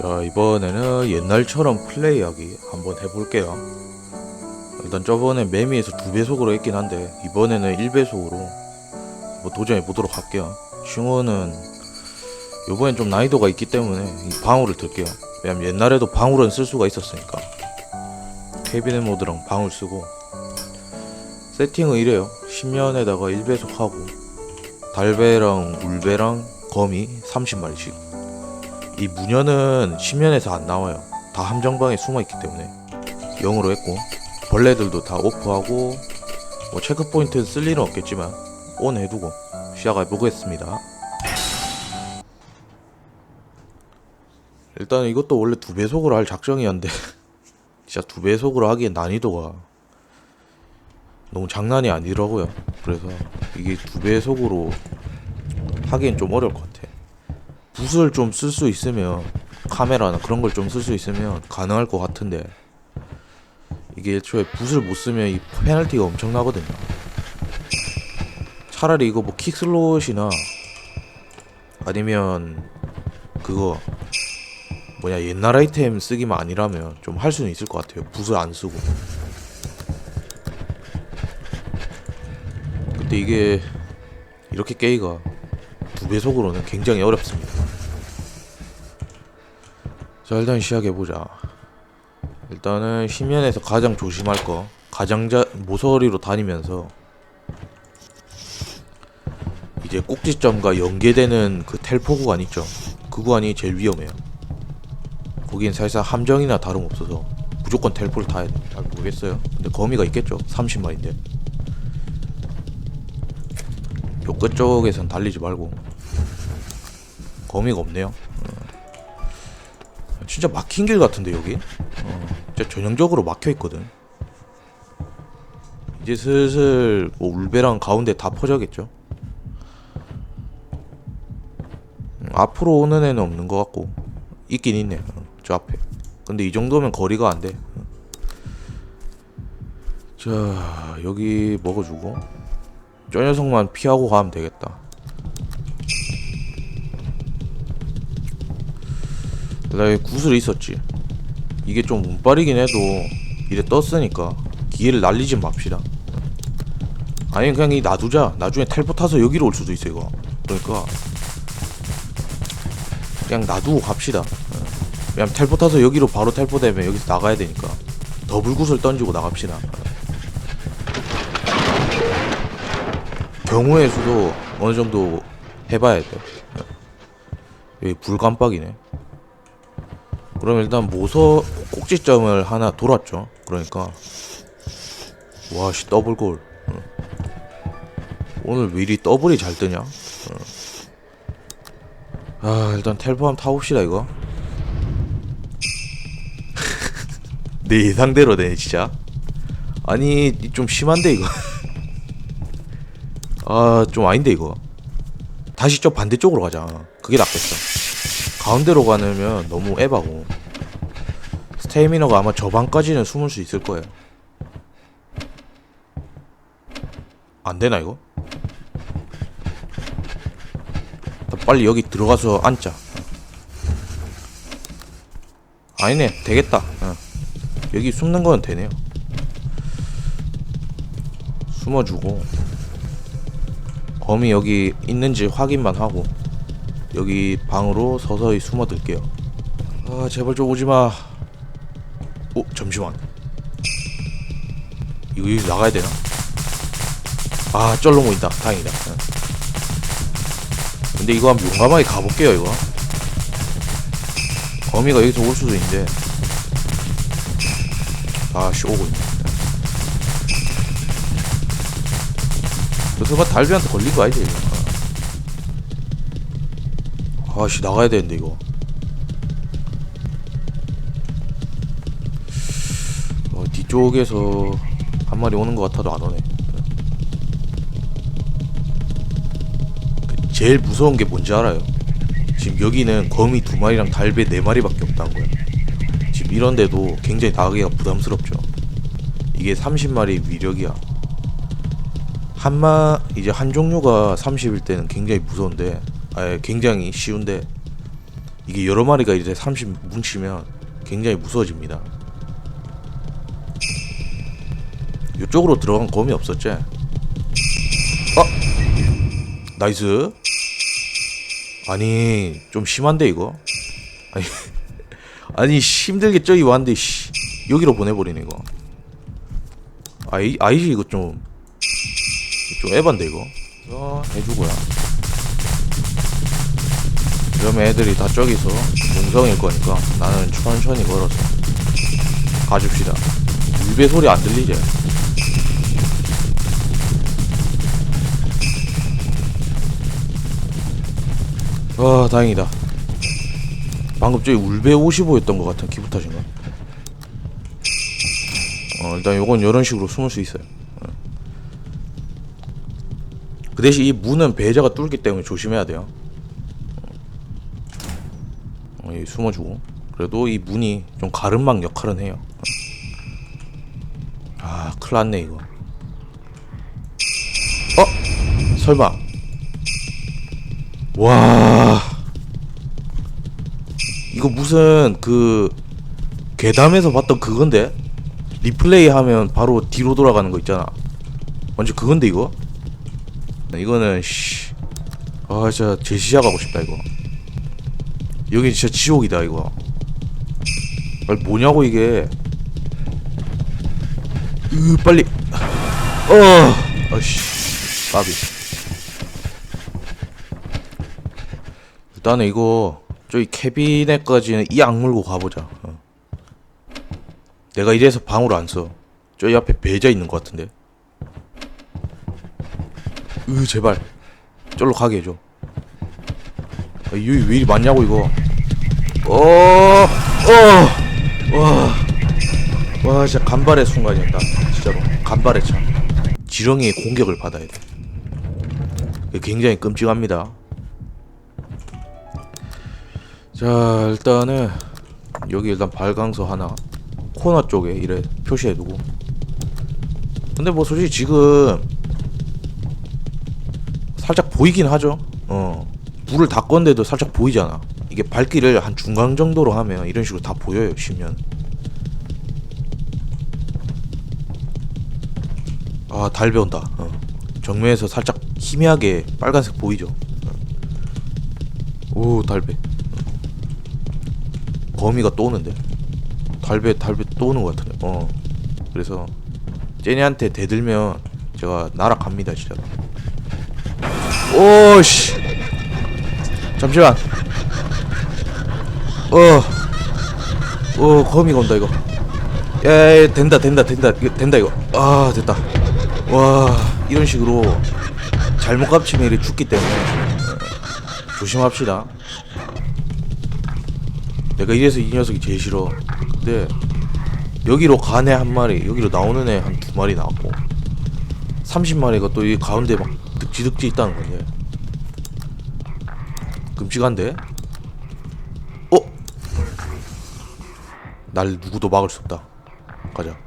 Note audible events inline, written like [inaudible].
자 이번에는 옛날처럼 플레이하기 한번 해볼게요. 일단 저번에 매미에서 두 배속으로 했긴 한데 이번에는 1배속으로 뭐 도전해 보도록 할게요. 싱어는 요번엔 좀 난이도가 있기 때문에 이 방울을 들게요. 왜냐면 옛날에도 방울은 쓸 수가 있었으니까. 캐비넷 모드랑 방울 쓰고. 세팅은 이래요. 10년에다가 1배속 하고 달배랑 울배랑 거미 30마리씩 이 무녀는 10년에서 안 나와요. 다 함정방에 숨어 있기 때문에 0으로 했고 벌레들도 다 오프하고 뭐 체크 포인트는 쓸 일은 없겠지만 온 해두고 시작해 보겠습니다. 일단 이것도 원래 두 배속으로 할 작정이었는데 [laughs] 진짜 두 배속으로 하기엔 난이도가 너무 장난이 아니더라고요. 그래서 이게 두 배속으로 하기엔 좀 어려울 것 같아. 붓을 좀 쓸 수 있으면 카메라나 그런 걸 좀 쓸 수 있으면 가능할 것 같은데 이게 애초에 붓을 못 쓰면 이 페널티가 엄청나거든요. 차라리 이거 뭐 킥슬롯이나 아니면 그거 뭐냐 옛날 아이템 쓰기만 아니라면 좀 할 수는 있을 것 같아요. 붓을 안 쓰고. 근데 이게 이렇게 깨기가 두 배속으로는 굉장히 어렵습니다. 자 일단 시작해보자. 일단은 심연에서 가장 조심할 거 가장자 모서리로 다니면서 이제 꼭지점과 연계되는 그 텔포 구간 있죠. 그 구간이 제일 위험해요. 거긴 사실상 함정이나 다름없어서 무조건 텔포를 타야 돼. 잘 모르겠어요. 근데 거미가 있겠죠. 30마리인데. 요 끝쪽에선 달리지 말고 거미가 없네요. 어. 진짜 막힌 길 같은데 여기? 어, 진짜 전형적으로 막혀 있거든. 이제 슬슬 뭐 울베랑 가운데 다 퍼져겠죠. 음, 앞으로 오는 애는 없는 것 같고 있긴 있네. 어, 저 앞에. 근데 이 정도면 거리가 안 돼. 어. 자 여기 먹어주고 저 녀석만 피하고 가면 되겠다. 나에 구슬이 있었지. 이게 좀 운빨이긴 해도 이래 떴으니까 기회를 날리지 맙시다. 아니 그냥 이 놔두자. 나중에 텔포 타서 여기로 올 수도 있어 이거. 그러니까 그냥 놔두고 갑시다. 어. 왜냐면 텔포 타서 여기로 바로 텔포 되면 여기서 나가야 되니까 더블 구슬 던지고 나갑시다. 경우의 수도 어느 정도 해봐야 돼. 여기 불 깜빡이네. 그럼 일단 모서 꼭지점을 하나 돌았죠. 그러니까 와씨 더블 골. 어. 오늘 왜 이리 더블이 잘 뜨냐? 어. 아 일단 텔포 한번 타봅시다 이거. [laughs] 내 예상대로네 진짜. 아니 좀 심한데 이거. [laughs] 아, 좀 아닌데 이거. 다시 저 반대쪽으로 가자. 그게 낫겠어. 가운데로 가면 너무 에바고. 스테미너가 아마 저 방까지는 숨을 수 있을 거예요. 안 되나 이거? 빨리 여기 들어가서 앉자. 아니네, 되겠다. 어. 여기 숨는 건 되네요. 숨어주고. 범이 여기 있는지 확인만 하고 여기 방으로 서서히 숨어들게요. 아 제발 좀 오지마. 오 잠시만. 이거 여기 나가야 되나? 아 쩔로 모인다. 다행이다. 응. 근데 이거 한번 용감하게 가볼게요 이거. 거미가 여기서 올 수도 있는데. 아씨 오고 있네. 저 설마 달비한테 걸린 거 아니지? 아씨 나가야 되는데 이거. 어, 뒤쪽에서 한 마리 오는 것 같아도 안 오네. 그 제일 무서운 게 뭔지 알아요? 지금 여기는 거미 두 마리랑 달배 네 마리밖에 없다는 거야. 지금 이런데도 굉장히 나가기가 부담스럽죠. 이게 30마리 위력이야. 한마 이제 한 종류가 30일 때는 굉장히 무서운데 아 굉장히 쉬운데 이게 여러 마리가 이제 30 뭉치면 굉장히 무서워집니다. 이쪽으로 들어간 검이 없었지? 어? 나이스. 아니 좀 심한데 이거? 아니 [laughs] 아니 힘들게 저기 왔는데 씨 여기로 보내버리네 이거. 아이 아이시 이거 좀좀 에반데 이거. 어, 해주고요. 이러면 애들이 다 저기서 농성일 거니까 나는 천천히 걸어서 가줍시다. 물배 소리 안 들리지? 아 다행이다. 방금 저기 울배 55였던 것 같은 기분 탓인가? 어 일단 요건 이런 식으로 숨을 수 있어요. 어. 그 대신 이 문은 배자가 뚫기 때문에 조심해야 돼요. 어, 여기 숨어주고. 그래도 이 문이 좀 가름막 역할은 해요. 아 큰일났네 이거. 어? 설마. 와. 이거 무슨 그 괴담에서 봤던 그건데? 리플레이 하면 바로 뒤로 돌아가는 거 있잖아. 완전 그건데 이거? 이거는 씨아 진짜 제시작 하고 싶다 이거 여기 진짜 지옥이다 이거. 아니 뭐냐고 이게. 으 빨리. 어. 아씨. 까비. 일단은 이거 저기 캐비넷까지는 이 악물고 가보자. 어. 내가 이래서 방으로 안 써. 저기 앞에 배자 있는 것 같은데. 으 제발. 저로 가게 해줘. 아, 여기 왜 이리 많냐고 이거. 어, 어, 와, 와, 진짜 간발의 순간이었다. 진짜로 간발의 차. 지렁이의 공격을 받아야 돼. 굉장히 끔찍합니다. 자, 일단은 여기 일단 발광서 하나 코너 쪽에 이래 표시해두고. 근데 뭐 솔직히 지금 살짝 보이긴 하죠. 어. 불을 다 껐는데도 살짝 보이잖아. 이게 밝기를 한 중간 정도로 하면 이런 식으로 다 보여요, 쉬면. 아, 달 배운다. 어. 정면에서 살짝 희미하게 빨간색 보이죠? 어. 오, 달배. 어. 거미가 또 오는데. 달배, 달배 또 오는 것 같은데. 어. 그래서, 쟤네한테 대들면 제가 날아갑니다, 진짜. 오씨! 잠시만. 어, 어, 거미가 온다 이거. 야, 야, 된다, 된다, 된다, 이거 된다 이거. 아, 됐다. 와, 이런 식으로 잘못 깝치면 이렇게 죽기 때문에 어, 조심합시다. 내가 이래서 이 녀석이 제일 싫어. 근데 여기로 간애한 마리, 여기로 나오는 애 한 두 마리 나왔고, 30마리가 또 이 가운데 막 득지득지 있다는 건데. 끔찍한데? 어? 날 누구도 막을 수 없다. 가자.